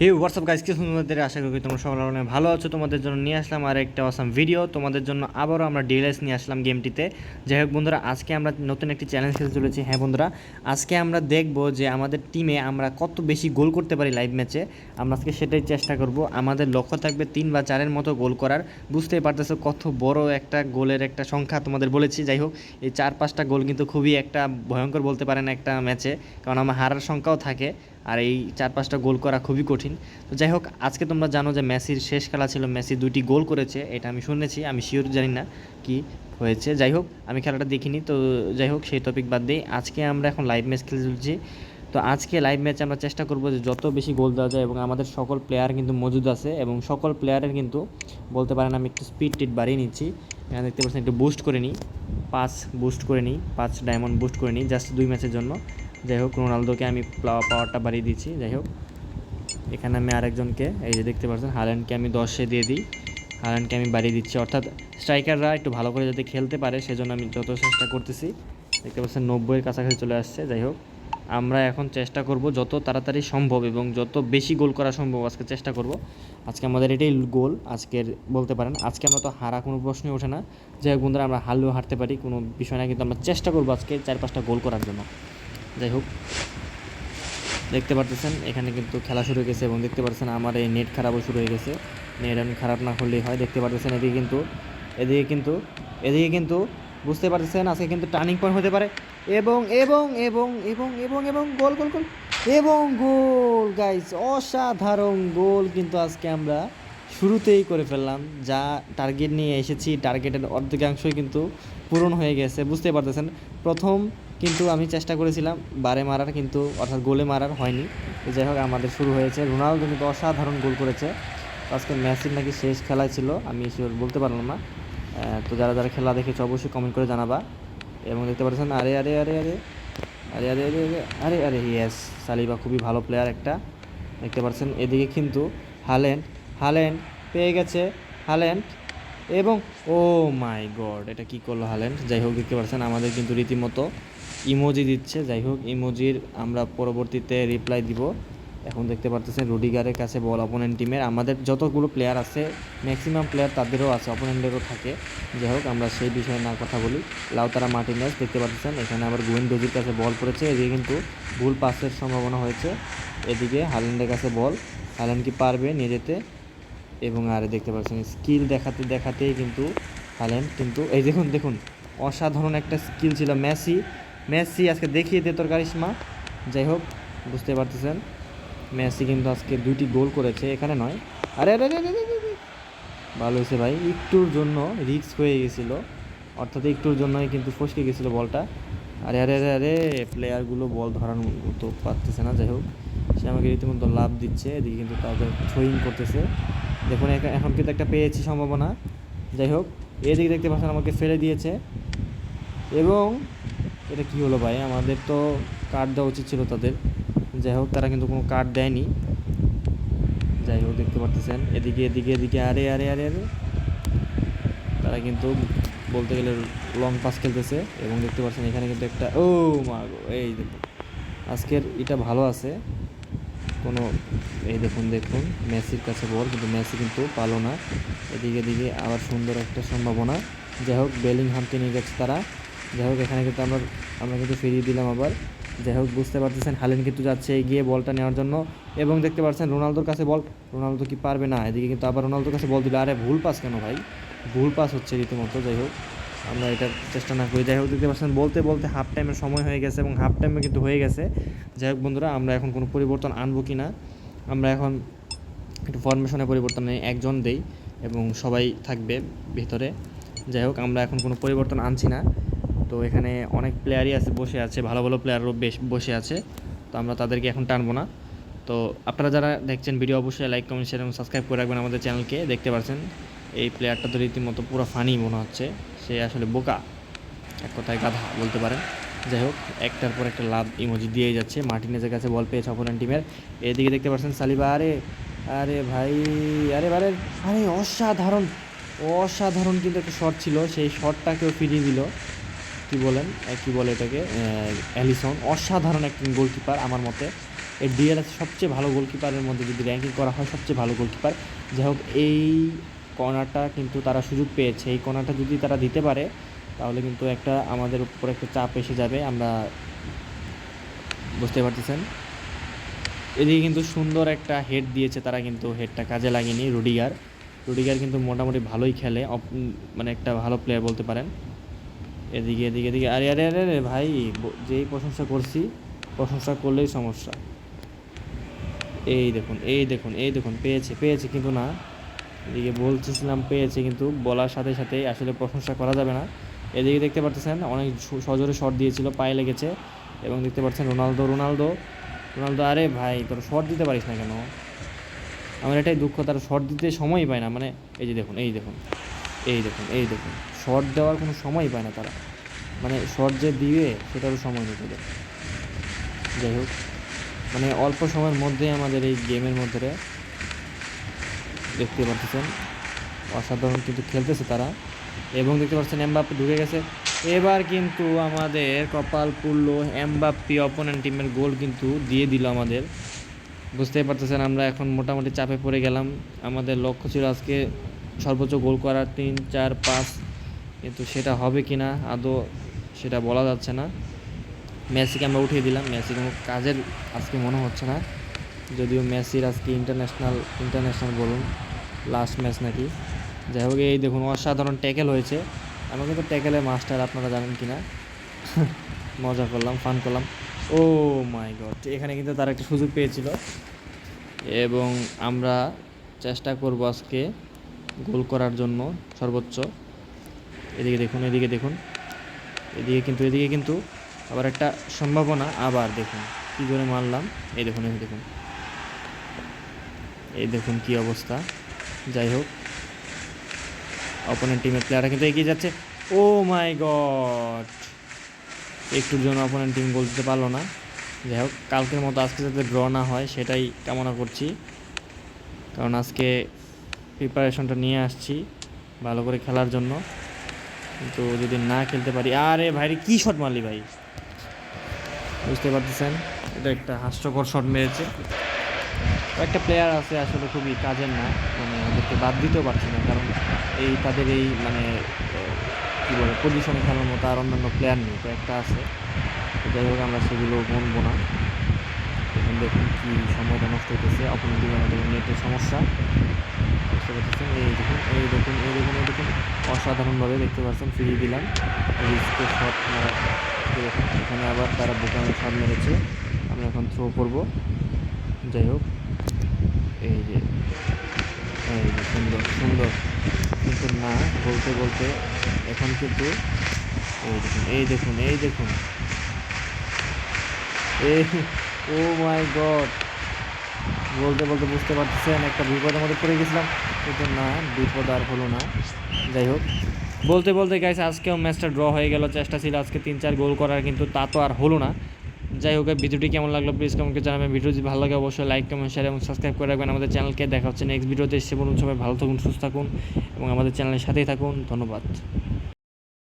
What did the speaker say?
হে WhatsApp guys কি সুন্দর আশা করি তোমরা সবাই অনেক ভালো আছো। তোমাদের জন্য নিয়ে আসলাম আর একটা অসাম ভিডিও তোমাদের জন্য আবারও আমরা ডিএলএস নিয়ে আসলাম গেমটিতে যাই হোক, বন্ধুরা, আজকে আমরা নতুন একটি চ্যালেঞ্জ খেলতে চলেছি। হ্যাঁ বন্ধুরা, আজকে আমরা দেখব যে আমাদের টিমে আমরা কত বেশি গোল করতে পারি লাইভ ম্যাচে আমরা আজকে সেটাই চেষ্টা করব। আমাদের লক্ষ্য থাকবে তিন বা চারের মতো গোল করার। বুঝতেই পারতেছো কত বড় একটা গোলের একটা সংখ্যা তোমাদের বলেছি। যাই হোক, এই চার পাঁচটা গোল কিন্তু খুবই একটা ভয়ঙ্কর বলতে পারেন একটা ম্যাচে কারণ আমার হারার সংখ্যাও থাকে। আর এই চার পাঁচটা গোল করা খুবই কঠিন। তো যাই হোক, আজকে তোমরা জানো যে মেসির শেষ খেলা ছিল, মেসি দুইটি গোল করেছে, এটা আমি শুনেছি, আমি শিওর জানি না কি হয়েছে। যাই হোক, আমি খেলাটা দেখিনি, তো যাই হোক, সেই টপিক বাদ দিই। আজকে আমরা এখন লাইভ ম্যাচ খেলে চলছি তো আজকে লাইভ ম্যাচে আমরা চেষ্টা করব যে যত বেশি গোল দেওয়া যায় এবং আমাদের সকল প্লেয়ার কিন্তু মজুদ আছে এবং সকল প্লেয়ারের কিন্তু, বলতে পারেন আমি একটু স্পিড টিট বাড়িয়ে নিচ্ছি। এখানে দেখতে পাচ্ছেন একটু বুস্ট করে নিই। পাঁচ বুস্ট করে নিই, পাঁচ ডায়মন্ড বুস্ট করে নিই জাস্ট দুই ম্যাচের জন্য। যাই হোক, রোনালদোকে আমি পাওয়ারটা বাড়িয়ে দিচ্ছি, যাই হোক। এখানে আমি আরেকজনকে, এই যে দেখতে পাচ্ছেন হাল্যান্ডকে আমি দশে দিয়ে দিই। হাল্যান্ডকে আমি বাড়িয়ে দিচ্ছি। অর্থাৎ স্ট্রাইকাররা একটু ভালো করে যাতে খেলতে পারে, সেজন্য আমি যত চেষ্টা করতেছি। দেখতে পাচ্ছেন, নব্বইয়ের কাছাকাছি চলে আসছে, যাই হোক। আমরা এখন চেষ্টা করব যত তাড়াতাড়ি সম্ভব এবং যত বেশি গোল করা সম্ভব আজকে চেষ্টা করব। আজকে আমাদের এটাই গোল, আজকের বলতে পারেন। আজকে আমরা তো হারা কোনো প্রশ্নই ওঠে না। হোক বন্ধুরা, আমরা হারলেও হারতে পারি, কোনো বিষয় না, কিন্তু আমরা চেষ্টা করব আজকে চার পাঁচটা গোল করার জন্য। যাই হোক, দেখতে পারতেছেন, এখানে কিন্তু খেলা শুরু হয়ে গেছে এবং দেখতে পাচ্ছেন আমার এই নেট খারাপও শুরু হয়ে গেছে। নেট খারাপ না করলেই হয়, দেখতে পারতেছেন এদিকে কিন্তু এদিকে কিন্তু এদিকে কিন্তু বুঝতে পারতেছেন আজকে কিন্তু টার্নিং পয়েন্ট হতে পারে। এবং এবং এবং এবং এবং এবং, গোল গোল গোল, এবং গোল গাইস অসাধারণ গোল কিন্তু আজকে আমরা শুরুতেই করে ফেললাম। যা টার্গেট নিয়ে এসেছি টার্গেটের অর্ধেকাংশই কিন্তু পূরণ হয়ে গেছে বুঝতে পারতেছেন। প্রথম কিন্তু আমি চেষ্টা করেছিলাম বারে মারার কিন্তু অর্থাৎ গোলে মারার হয়নি যাই হোক আমাদের শুরু হয়েছে রোনালদো কিন্তু অসাধারণ গোল করেছে আজকে মেসির নাকি শেষ খেলায় ছিল আমি বলতে পারলাম না তো যারা যারা খেলা দেখেছে অবশ্যই কমেন্ট করে জানাবা এবং দেখতে পাচ্ছেন আরে আরে আরে আরে আরে আরে আরে আরে আরে আরে ইয়েস সালিবা খুবই ভালো প্লেয়ার একটা দেখতে পাচ্ছেন এদিকে কিন্তু হালেন্ড হালেন্ড পেয়ে গেছে হালেন্ড এবং ও মাই গড এটা কি করল হালেন্ড যাই হোক দেখতে পাচ্ছেন আমাদের কিন্তু রীতিমতো ইমোজি দিচ্ছে, যাই হোক, ইমোজির আমরা পরবর্তীতে রিপ্লাই দিব। এখন দেখতে পারতেছেন রুডিগারের কাছে বল অপোনেন্ট টিমের আমাদের যতগুলো প্লেয়ার আছে ম্যাক্সিমাম প্লেয়ার তাদেরও আছে অপোনেন্টেরও থাকে। যাই হোক, আমরা সেই বিষয়ে না কথা বলি। লাউতারা মার্টিনেস, দেখতে পাচ্ছেন এখানে আবার গোয়েন্দজির কাছে বল পড়েছে। এদিকে কিন্তু ভুল পাসের সম্ভাবনা হয়েছে। এদিকে হালেন্ডের কাছে বল হালেন্ড কি পারবে নিয়ে যেতে? এবং আর দেখতে পাচ্ছেন স্কিল দেখাতে, দেখাতেই কিন্তু হালেন্ড কিন্তু, এই দেখুন দেখুন, অসাধারণ একটা স্কিল ছিল মেসি। মেসি আজকে দেখিয়ে দে তোর কারিশমা। যাই হোক, বুঝতে পারতেছেন। মেসি কিন্তু আজকে দুইটি গোল করেছে, এখানে নয়। আরে আরে আরে। ভালো হয়েছে ভাই। একটুর জন্য রিস্ক হয়ে গেছিল। অর্থাৎ একটুর জন্যই কিন্তু ফসকে গেছিল বলটা। আরে আরে আরে আরে, প্লেয়ারগুলো বল ধরার তো পারতেছে না, যাই হোক। সে আমাকে রীতিমতো লাভ দিচ্ছে, এদিকে কিন্তু তাদের থ্রোয়িং করতেছে। দেখুন এখন কিন্তু একটা পেয়েছি সম্ভাবনা। যাই হোক, এদিকে দেখতে পাচ্ছেন আমাকে ফেলে দিয়েছে। এবং এটা কি হলো ভাই? আমাদের তো কার্ড দেওয়া উচিত ছিল তাদের। যাই হোক, তারা কিন্তু কোনো কার্ড দেয়নি। যাই হোক, দেখতে পারতেছেন। এদিকে এদিকে এদিকে, আরে আরে আরে আরে। তারা কিন্তু বলতে গেলে লং পাস খেলতেছে এবং দেখতে পাচ্ছেন এখানে কিন্তু একটা, ও মা এই দেখুন। আজকের এটা ভালো আছে। কোনো, এই দেখুন দেখুন, মেসির কাছে বল, কিন্তু মেসি কিন্তু পালো না। এদিকে এদিকে আবার সুন্দর একটা সম্ভাবনা। যাই হোক বেলিং হামকে নিয়ে গেছে তারা। যাই হোক, এখানে কিন্তু আমরা আমরা কিন্তু ফিরিয়ে দিলাম আবার। যাই হোক, বুঝতে পারতেছেন, হালেন কিন্তু যাচ্ছে এগিয়ে বলটা নেওয়ার জন্য। এবং দেখতে পাচ্ছেন, রোনালদোর কাছে বল রোনালদো কি পারবে না? এদিকে কিন্তু আবার রোনালদোর কাছে বল দিল। আরে, ভুল পাস কেন ভাই? ভুল পাস হচ্ছে রীতিমতো, যাই হোক। আমরা এটা চেষ্টা না করি। যাই হোক, দেখতে পাচ্ছেন, বলতে বলতে হাফ টাইমের সময় হয়ে গেছে এবং হাফ টাইমে কিন্তু হয়ে গেছে। যাই হোক, বন্ধুরা, আমরা এখন কোনো পরিবর্তন আনব কি না আমরা এখন একটু ফরমেশনে পরিবর্তন একজন দেই এবং সবাই থাকবে ভিতরে। যাই হোক, আমরা এখন কোনো পরিবর্তন আনছি না। তো এখানে অনেক প্লেয়ারই আছে, বসে আছে, ভালো ভালো প্লেয়ারও বেশ বসে আছে। তো আমরা তাদেরকে এখন টানবো না। তো আপনারা যারা দেখছেন ভিডিও অবশ্যই লাইক কমেন্ট শেয়ার এবং সাবস্ক্রাইব করে রাখবেন আমাদের চ্যানেলকে দেখতে পাচ্ছেন এই প্লেয়ারটা তো রীতিমতো পুরো ফানি মনে হচ্ছে। সে আসলে বোকা। এক কথায় গাধা বলতে পারেন। যাই হোক, একটার পর একটা লাভ ইমোজি দিয়েই যাচ্ছে। মার্টিনেজের কাছে বল পেয়েছে অপোনেন্ট টিমের এদিকে দেখতে পাচ্ছেন সালিবা, আরে আরে ভাই, আরে আরে আরে, অসাধারণ। অসাধারণ কিন্তু একটা শট ছিল। সেই শটটাকেও ফিরিয়ে দিল। কী বলেন কী বলে এটাকে অ্যালিসন, অসাধারণ একজন গোলকিপার আমার মতে। এই ডিএলএস সবচেয়ে ভালো গোলকিপারের মধ্যে যদি র্যাঙ্কিং করা হয়, সবচেয়ে ভালো গোলকিপার। যাই হোক, এই কর্নারটা কিন্তু তারা সুযোগ পেয়েছে। এই কর্নারটা যদি তারা দিতে পারে, তাহলে কিন্তু একটা আমাদের উপর একটা চাপ এসে যাবে। আমরা বুঝতে পারতেছেন? এদিকে কিন্তু সুন্দর একটা হেড দিয়েছে তারা কিন্তু। হেডটা কাজে লাগেনি, রুডিগার। রুডিগার কিন্তু মোটামুটি ভালোই খেলে। মানে একটা ভালো প্লেয়ার বলতে পারেন। এদিকে এদিকে এদিকে। আরে আরে আরে আরে, ভাই যেই প্রশংসা করছি, প্রশংসা করলেই সমস্যা। এই দেখুন এই দেখুন এই দেখুন, পেয়েছে পেয়েছে কিন্তু না। এদিকে বলতেছিলাম পেয়েছে কিন্তু বলার সাথে সাথে আসলে প্রশংসা করা যাবে না। এদিকে দেখতে পাচ্ছেন অনেক সজোরে শট দিয়েছিল, পায়ে লেগেছে। এবং দেখতে পাচ্ছেন রোনালদো রোনালদো রোনালদো, আরে ভাই, তোর শট দিতে পারিস না কেন? আমার এটাই দুঃখ, তার শট দিতে সময়ই পায় না। মানে এই যে দেখুন, এই দেখুন এই দেখুন এই দেখুন। শট দেওয়ার কোনো সময় পায় না তারা। মানে শট যে দিবে সেটারও সময় নেই তাদের যাই হোক মানে অল্প সময়ের মধ্যেই আমাদের এই গেমের মধ্যে দেখতে পাচ্ছেন অসাধারণ কিন্তু খেলতেছে তারা। এবং দেখতে পাচ্ছেন এমবাপ্পি ঢুকে গেছে। এবার কিন্তু আমাদের কপাল পুরলো এমবাপ্পি অপোনেন্ট টিমের গোল কিন্তু দিয়ে দিল আমাদের। বুঝতেই পারতেছেন, আমরা এখন মোটামুটি চাপে পড়ে গেলাম। আমাদের লক্ষ্য ছিল আজকে সর্বোচ্চ গোল করার, তিন, চার, পাঁচ কিন্তু সেটা হবে কি না, আদৌ সেটা বলা যাচ্ছে না। মেসিকে আমরা উঠিয়ে দিলাম। মেসি কোনো কাজের আজকে মনে হচ্ছে না। যদিও মেসির আজকে ইন্টারন্যাশনাল ইন্টারন্যাশনাল বলুন লাস্ট ম্যাচ নাকি। যাই হোক, এই দেখুন, অসাধারণ ট্যাকেল হয়েছে। আমি কিন্তু ট্যাকেলের মাস্টার আপনারা জানেন কি না? মজা করলাম ফান করলাম। ও মাই গড এখানে কিন্তু তার একটা সুযোগ পেয়েছিল। এবং আমরা চেষ্টা করব আজকে গোল করার জন্য সর্বোচ্চ। এদিকে দেখুন এদিকে দেখুন। এদিকে কিন্তু এদিকে কিন্তু আবার একটা সম্ভাবনা আবার দেখুন, কী করে মারলাম। এই দেখুন এই দেখুন। এই দেখুন কি অবস্থা। যাই হোক অপোনেন্ট টিমের প্লেয়াররা কিন্তু এগিয়ে যাচ্ছে। Oh my God! একটুর জন্য অপোনেন্ট টিম গোল দিতে পারল না। যাই হোক, কালকের মতো আজকে যাতে ড্র না হয়, সেটাই কামনা করছি। কারণ আজকে প্রিপারেশনটা নিয়ে আসছি, ভালো করে খেলার জন্য। কিন্তু যদি না খেলতে পারি, আরে ভাই, কি শট মারলি ভাই? বুঝতে পারতেছেন? এটা একটা হাস্যকর শট মেরেছে। একটা প্লেয়ার আছে আসলে খুবই কাজের না মানে ওদেরকে বাদ দিতেও পারছি না, কারণ এই তাদের এই মানে কী বলে পজিশনে খেলার মতো আর অন্যান্য প্লেয়ার নেই তো একটা আছে যাই হোক, আমরা সেগুলো গুনবো না। এখন দেখুন কি সময়টা নষ্ট হইতেছে। অপোনেন্ট টিমের মধ্যে নেটের সমস্যা। বুঝতে পারতেছেন? এই দেখুন, এই দেখুন এই দেখুন এই দেখুন অসাধারণভাবে দেখতে পাচ্ছেন ফিরিয়ে দিলাম। রিস্কের শট দেখুন এখানে আবার তারা বোকামের শট মেরেছে, আমরা এখন থ্রো করব। যাই হোক, এই যে এই যে সুন্দর সুন্দর। কিন্তু না, বলতে বলতে এখন কিন্তু এই দেখুন এই দেখুন এই দেখুন। এই, ও মাই গড! বলতে বলতে বুঝতে পারতেছেন, একটা বিপদের মধ্যে পড়ে গেছিলাম। কিন্তু না, বিপদ আর হলো না। যাই হোক। বলতে বলতে গাইছে আজকেও ম্যাচটা ড্র হয়ে গেল। চেষ্টা ছিল আজকে তিন চার গোল করার, কিন্তু তা তো আর হলো না। যাই হোক ভিডিওটি কেমন লাগল প্লিজ কমেন্টে জানাবেন। ভিডিও যদি ভালো লাগে, অবশ্যই লাইক কমেন্ট শেয়ার এবং সাবস্ক্রাইব করে রাখবেন আমাদের চ্যানেলকে দেখা হচ্ছে নেক্সট ভিডিওতে সে বলুন সবাই ভালো থাকুন, সুস্থ থাকুন এবং আমাদের চ্যানেলের সাথেই থাকুন। ধন্যবাদ।